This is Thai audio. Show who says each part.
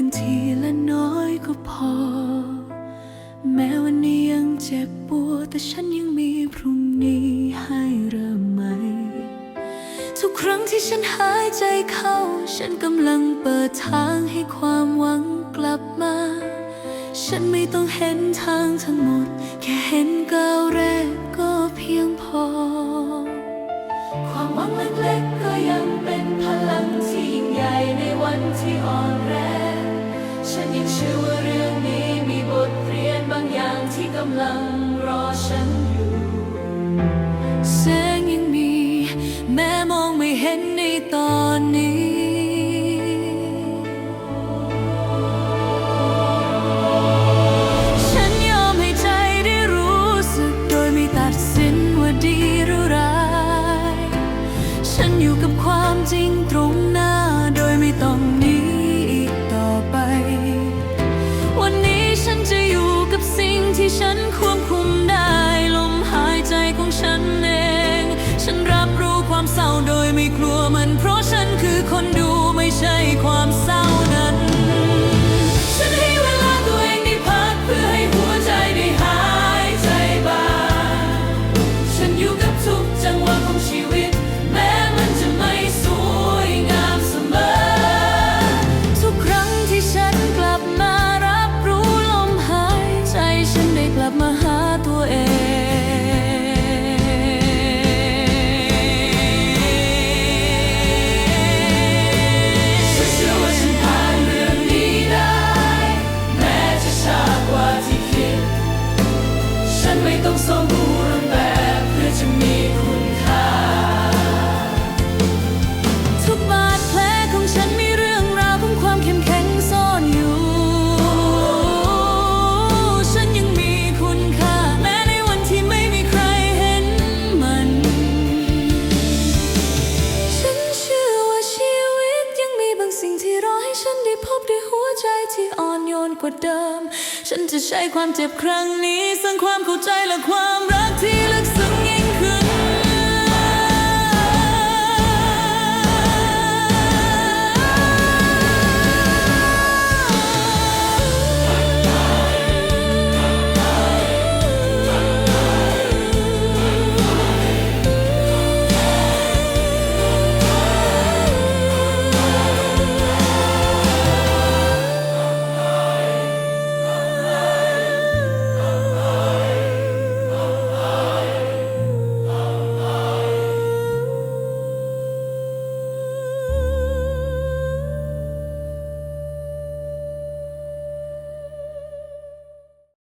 Speaker 1: ขึ้นทีละน้อยก็พอ แม้วันนี้ยังเจ็บปวดแต่ฉันยังมีพรุ่งนี้ให้เริ่มใหม่ ทุกครั้งที่ฉันหายใจเข้า ฉันกำลังเปิดทางให้ความหวังกลับมา ฉันไม่ต้องเห็นทางทั้งหมด แค่เห็นก้าวแรกก็เพียงพอ ความหวังเล็กๆก็ยังเป็นพลังที่ยิ่งใหญ่ในวันที่อ่อนแรง ฉันยังเชื่อว่าเรื่องนี้มีบทเรียนบางอย่างที่กำลังรอฉันอยู่แสงยังมี แม้มองไม่เห็นในตอนนี้ ฉันยอมให้ใจได้รู้สึกโดยไม่ตัดสินว่าดีหรือร้าย ฉันอยู่กับความจริงตรง ฉันควบคุมได้ลมหายใจของฉันเอง ฉันรับรู้ความเศร้าโดยไม่กลัวมันเพราะฉันคือคน ต้องสมบูรณ์แบบเพื่อจะมีคุณค่า ทุกบาดแผลของฉันมีเรื่องราวของความเข้มแข็งซ่อนอยู่ ฉันยังมีคุณค่า แม้ในวันที่ไม่มีใครเห็นมัน ฉันเชื่อว่าชีวิตยังมีบางสิ่งที่รอให้ฉันได้พบด้วยหัวใจที่อ่อนโยนกว่าเดิม ฉันจะใช้ความเจ็บครั้งนี้สร้างความเข้าใจและความรักที่ลึกซึ้ง